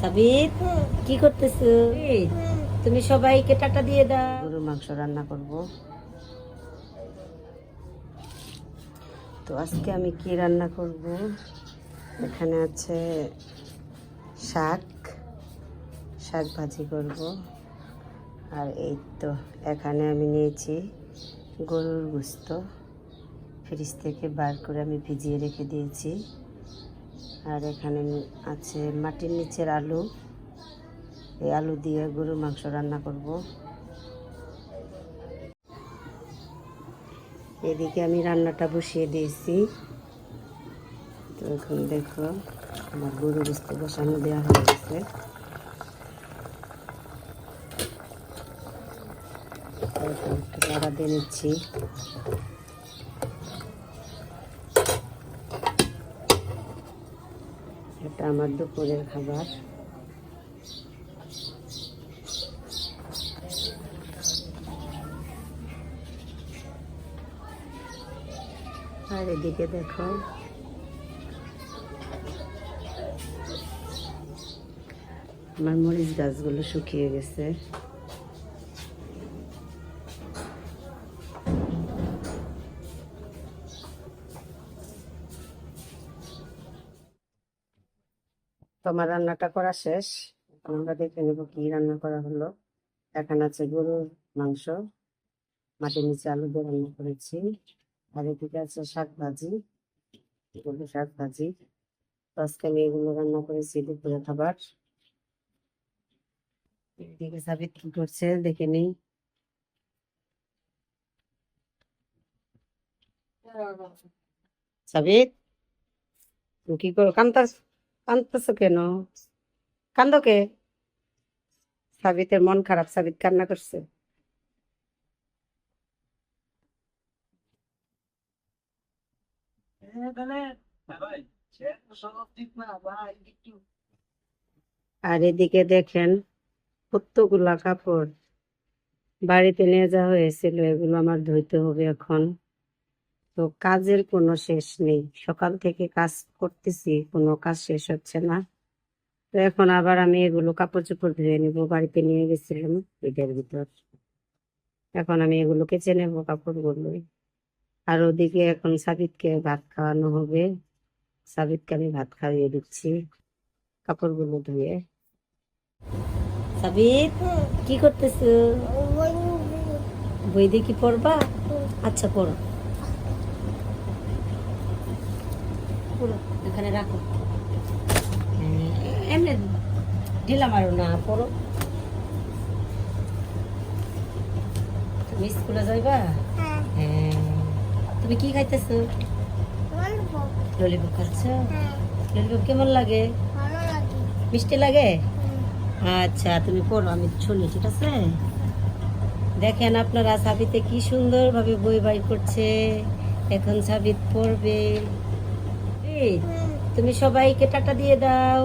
সাবিত কি করতেছো? তুমি সবাইকে টাটা দিয়ে দাও। গরুর মাংস রান্না করব। তো আজকে আমি কি রান্না করব? এখানে আছে শাক শাক ভাজি করব। আর এই তো এখানে আমি নিয়েছি গরুর গুস্ত। ফ্রিজ থেকে বার করে আমি ভিজিয়ে রেখে দিয়েছি। আর এখানে আছে মাটির নিচের আলু। এই আলু দিয়ে গরুর মাংস রান্না করব। এদিকে আমি রান্নাটা বসিয়ে দিয়েছি। তো এখন দেখো, আমার গরু বুঝতে বসানো দেওয়া হয়ে গেছে। একটু দিয়ে নিচ্ছি। এটা আমার দুপুরের খাবার। আর এদিকে দেখো। আমার মরিচ গাছগুলো শুকিয়ে গেছে। তোমার রান্নাটা করা শেষ। এখন আমরা দেখে নেব কি রান্না করা হলো। এখানে আছে গরুর মাংস। মাটির নিচে আলু দিয়ে রান্না করেছি। আর এদিকে আছে শাক ভাজি এগুলো শাক ভাজি আজকে আমি এগুলো রান্না করেছি দুপুরে খাবার। এদিকে সাবিত কি করছে দেখে নেই। সাবিত কি করো কান্তাস কান্দতেছো কেন? কান্দ কে? সাবিতের মন খারাপ, সাবিত কান্না করছে। আর এদিকে দেখেন কতগুলা কাপড় বাড়িতে নিয়ে যাওয়া হয়েছিল, এগুলো আমার ধুইতে হবে এখন। তো কাজের কোনো শেষ নেই। সকাল থেকে কাজ করতেছি, কোনো কাজ শেষ হচ্ছে না। তো এখন আবার আমি এগুলো কাপড় চোপড় ধুয়ে নিব, বাড়িতে নিয়ে গেছিলাম ঈদের ভিতর। এখন আমি এগুলো কেচে নেব কাপড়গুলো। আর ওদিকে এখন সাবিতকে ভাত খাওয়ানো হবে। সাবিতকে আমি ভাত খাইয়ে দিচ্ছি কাপড়গুলো ধুয়ে। সাবিত, কি করতেছো? বই দেখি পড়বা? আচ্ছা পড়ো। পুরো এখানে রাখো। হ্যাঁ, এমনি ঢিলা মারো না পড়ো তুমি স্কুলে যাইবা? হ্যাঁ। তুমি কি খাইতেছো? ললিপপ খাচ্ছ? ললিপপ কেমন লাগে? মিষ্টি লাগে? আচ্ছা তুমি পড়ো আমি শুনি ঠিক আছে? দেখেন আপনারা সাবিতে কি সুন্দরভাবে বই বাই করছে। এখন সাবিত পড়বে। তুমি সবাইকে টাটা দিয়ে দাও।